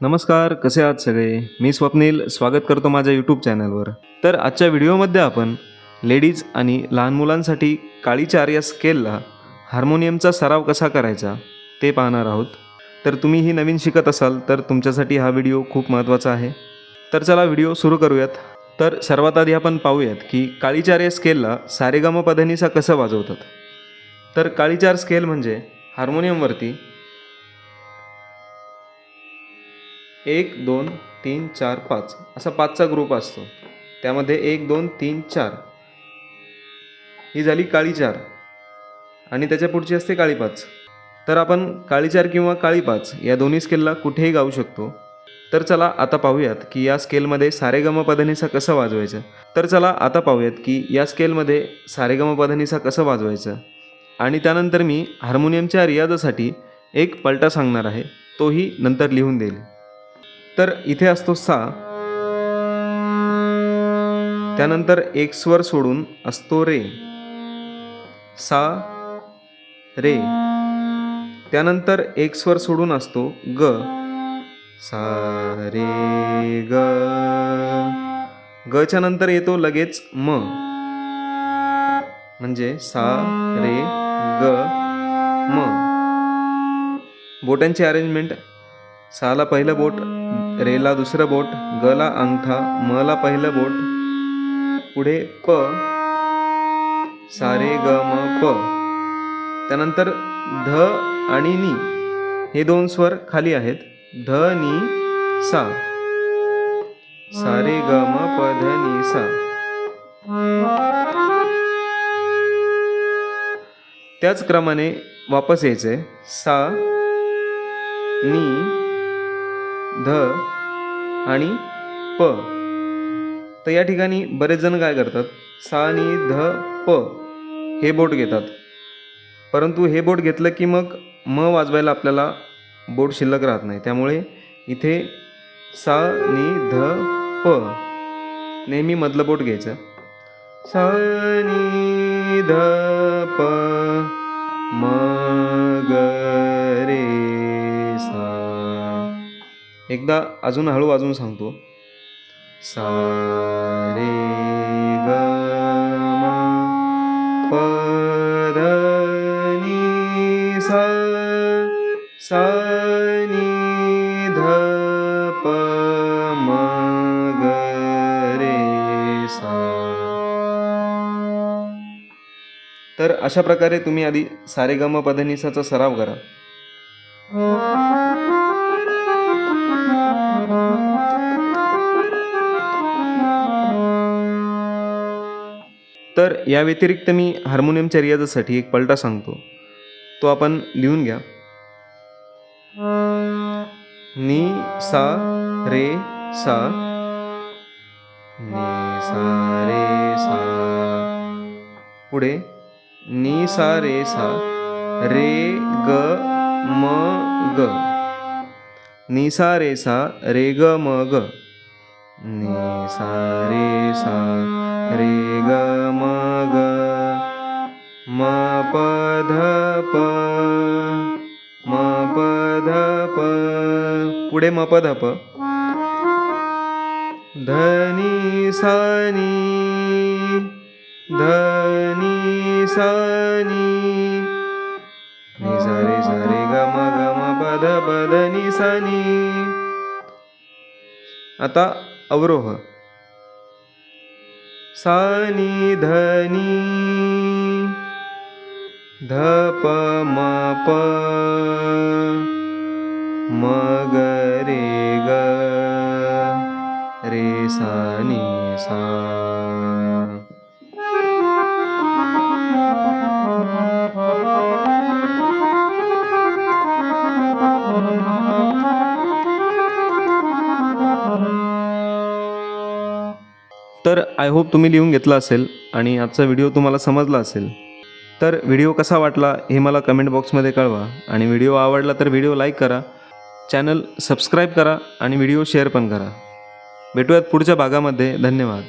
नमस्कार कसे आहात सगळे? मी स्वप्नील स्वागत करतो माझ्या यूट्यूब चॅनलवर तर आजच्या व्हिडिओमध्ये आपण लेडीज आणि लहान मुलांसाठी काळीचार या स्केलला हार्मोनियमचा सराव कसा करायचा ते पाहणार आहोत. तर तुम्ही ही नवीन शिकत असाल तर तुमच्यासाठी हा व्हिडिओ खूप महत्त्वाचा आहे. तर चला व्हिडिओ सुरू करूयात. तर सर्वात आधी आपण पाहूयात की काळीचार या स्केलला सारेगम पधनिसा कसं वाजवतात. तर काळी चार स्केल म्हणजे हार्मोनियमवरती एक दोन तीन चार पाच. असा पाचचा ग्रुप असतो. त्यामध्ये एक दोन तीन चार. ही झाली काळी चार. आणि त्याच्या पुढची असते काळी पाच. तर आपण काळी चार किंवा काळी पाच या दोन्ही स्केलला कुठेही गाऊ शकतो. तर चला आता पाहूयात की या स्केलमध्ये सारेगम पधनिसा कसं वाजवायचं? तर चला आता पाहूयात की या स्केलमध्ये सारेगम पधनिसा कसं वाजवायचं? आणि त्यानंतर मी हार्मोनियमच्या रियाजासाठी एक पलटा सांगणार आहे. तोही नंतर लिहून देईल. तर इथे असतो सा. त्यानंतर एक स्वर सोडून असतो रे. सा रे. त्यानंतर एक स्वर सोडून असतो ग. सा रे ग. गच्या नंतर येतो लगेच म. म्हणजे सा रे ग म. बोटांची अरेंजमेंट साला पहिलं बोट रेला दुसरं बोट गला अंगठा मला पहिलं बोट. पुढे प. सारे ग म प त्यानंतर ध आणि नी हे दोन स्वर खाली आहेत. ध नी सा. सारे ग म प ध नी सा. त्याच क्रमाने वापस यायचंय. सा नी ध आणि प. तर या ठिकाणी बरेच जण काय करतात? सा आणि ध प हे बोट घेतात. परंतु हे बोट घेतलं की मग म वाजवायला आपल्याला बोट शिल्लक राहत नाही. त्यामुळे इथे सा नि ध प नेहमी मधलं बोट घ्यायचं. सा नि ध प म ग रे एकदा अजून हळू अजून सांगतो. सा रे ग प ध नि सा. सा नि ध प म ग रे सा तर अशा प्रकारे तुम्ही आधी सारेगम पधनिसाचा सराव करा. तर या व्यतिरिक्त मी हार्मोनियमच्या रियाजासाठी एक पलटा सांगतो. तो आपण लिहून घ्या. नी सा रे सा. नी सा रे सा. पुढे. नी सा रे सा. रे ग म ग. नी सा रे सा. रे ग म ग. नी सा रे सा. रे ग म ग म प ध प म प ध प. पुढे म प ध प. धनी नी धनी नी ध सा रे सा रे ग म ग म प ध प ध नी आता अवरोह. सनि धनी ध पग ग रे सनि सा। तर आय होप तुम्ही लिहून घेतला असेल आणि आजचा व्हिडिओ तुम्हाला समजला असेल. तर व्हिडिओ कसा वाटला हे मला कमेंट बॉक्समध्ये कळवा आणि व्हिडिओ आवडला तर व्हिडिओ लाईक करा चॅनल सबस्क्राईब करा आणि व्हिडिओ शेअर पण करा. भेटूयात पुढच्या भागामध्ये. धन्यवाद.